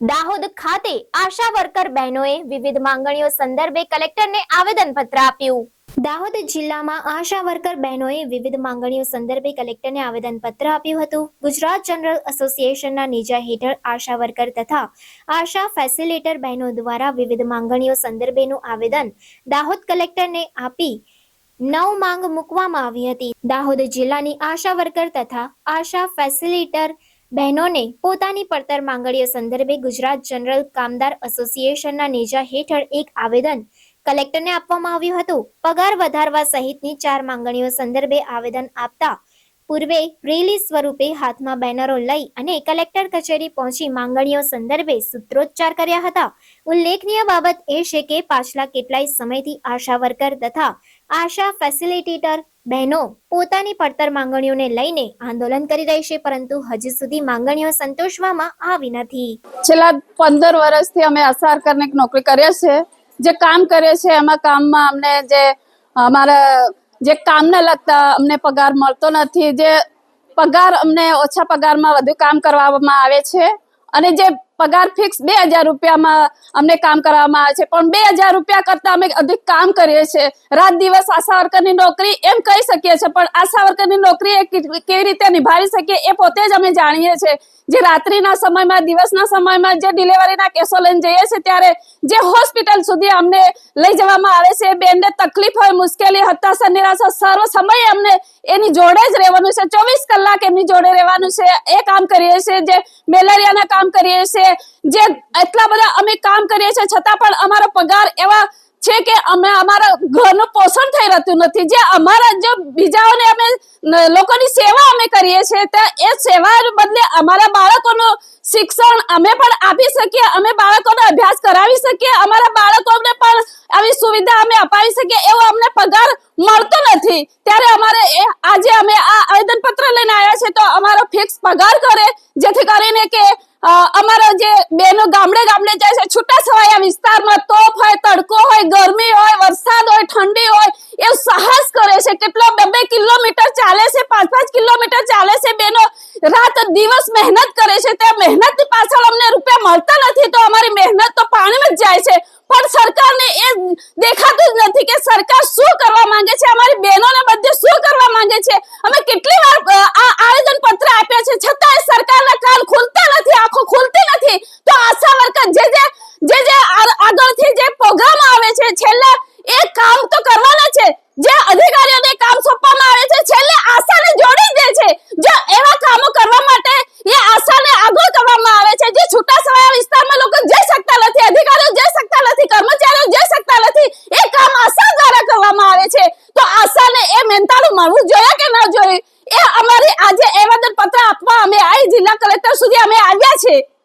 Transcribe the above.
દાહોદ ખાતે આશા વર્કર બહેનોએ વિવિધ માંગણીઓ સંદર્ભે કલેક્ટરને આવેદનપત્ર આપ્યું. દાહોદ જિલ્લામાં આશા વર્કર બહેનોએ વિવિધ માંગણીઓ સંદર્ભે કલેક્ટરને આવેદનપત્ર આપ્યું હતું. ગુજરાત જનરલ એસોસિએશનના નેજા હેઠળ આશા વર્કર તથા આશા ફેસિલિટેટર બહેનો દ્વારા વિવિધ માંગણીઓ સંદર્ભેનું આવેદન દાહોદ કલેક્ટરને આપી નવ માંગ મૂકવામાં આવી હતી. દાહોદ જિલ્લાની આશા વર્કર તથા આશા ફેસિલિટર બહેનોને પોતાની પડતર માંગણીઓ સંદર્ભે ગુજરાત જનરલ કામદાર એસોસિએશનના નેજા હેઠળ એક આવેદન કલેક્ટરને આપવામાં આવ્યું હતું. પગાર વધારવા સહિતની ચાર માંગણીઓ સંદર્ભે આવેદન આપતા પૂર્વે રેલી સ્વરૂપે હાથમાં બેનરો લઈ અને કલેક્ટર કચેરી પહોંચી માંગણીઓ સંદર્ભે સૂત્રોચ્ચાર કર્યા હતા. ઉલ્લેખનીય બાબત એ છે કે પાછલા કેટલાય સમયથી આશા વર્કર તથા આશા ફેસિલિટેટર બહેનો પોતાની પડતર માંગણીઓને લઈને આંદોલન કરી રહી છે, પરંતુ હજી સુધી માંગણીઓ સંતોષવામાં આવી નથી. છેલ્લા પંદર વર્ષથી અમે અસાર કરીને નોકરી કરીએ છીએ. જે કામ કરીએ છીએ, એમાં કામમાં અમને જે અમારા જે કામને લગતા, અમને પગાર મળતો નથી, જે પગાર અમને ઓછા પગારમાં વધુ કામ કરવામાં આવે છે અને જે પગાર ફિક્સ બે હજાર રૂપિયામાં અમને કામ કરવામાં આવે છે. પણ બે હજાર રૂપિયા કરતા અમે અધિક કામ કરીએ છીએ. રાત દિવસ આશા વર્કરની નોકરી એમ કહી શકીએ છીએ, પણ આશા વર્કરની નોકરી એ કેવી રીતે નિભાવી શકીએ એ પોતે જ અમે જાણીએ છીએ. જે રાત્રિના સમયમાં, દિવસના સમયમાં જે ડિલિવરીના કેસો લઈને જઈએ છીએ, ત્યારે જે હોસ્પિટલ સુધી અમને લઈ જવામાં આવે છે બેનને તકલીફ હોય, મુશ્કેલી, હતાશા, નિરાશા સર્વ સમય અમને એની જોડે જ રહેવાનું છે. ચોવીસ કલાક એમની જોડે રહેવાનું છે. એ કામ કરીએ છીએ. જે મેલેરિયાના કામ કરીએ છીએ જે એટલા બધા અમે કામ કરીએ છીએ, છતાં પણ અમારો પગાર એવા છે કે અમે અમારા ઘરનું પોષણ થઈ રહેતું નથી. જે અમારા જે બીજાઓને અમે લોકોની સેવા અમે કરીએ છીએ, તો એ સેવા બદલે અમારા બાળકોનું શિક્ષણ અમે પણ આપી શકીએ, અમે બાળકોને અભ્યાસ કરાવી શકીએ, અમારા બાળકોને પણ આવી સુવિધા અમે અપાવી શકીએ, એવો અમને પગાર મળતો નથી. ત્યારે અમારે એ આજે અમે આ આવેદનપત્ર લઈને આવ્યા છે, તો અમારો ફિક્સ પગાર કરે, જેથી કરીને કે અમારા જે બેનો ગામડે ગામડે જાય છે, છૂટા છવાયા વિસ્તારમાં તોપ હોય, તડકો હોય, ગરમી હોય, વરસાદ હોય, ઠંડી હોય, એ સાહસ કરે છે. કેટલો બે બે કિલોમીટર ચાલે છે, પાંચ પાંચ કિલોમીટર ચાલે છે બેનો. રાત દિવસ મહેનત કરે છે તે મહેનત પાછળ અમને રૂપિયા મળતા નથી, તો અમારી મહેનત તો પાણીમાં જ જાય છે. પણ સરકારને એ દેખાતું જ નથી કે સરકાર શું કરવા માંગે છે, અમારી બહેનોને બધે શું કરવા માંગે છે? અમે કેટલી વાર અ, આ આવેદન પત્ર આપ્યા છે છતાંય સરકારના કાન ખુલતા નથી આંખો ખુલતી નથી, તો આશા વર્કર જે જે જે જે આગળથી જે પ્રોગ્રામ આવે છે, છેલ્લે એ કામ તો કરવાના છે. જે અધિકારીઓને કામ સોંપવામાં આવે છે, છેલ્લે આશાને જોડી દે છે. જો એવા કામો કરવા માટે એ આશાને આગળ કરવામાં આવે છે, જે છૂટા છવાયા વિસ્તારમાં લોકો જઈ શકતા નથી, અધિકારીઓ જઈ શકતા નથી, કર્મચારીઓ જઈ શકતા નથી, એ કામ આશા દ્વારા કરવામાં આવે છે. તો આશાને એ મહેનતાણું મળવું જોઈએ કે ન જોઈએ? એ અમારી આજે આવેદન પત્ર આપવા અમે આ જિલ્લા કલેક્ટર સુધી અમે આવ્યા છે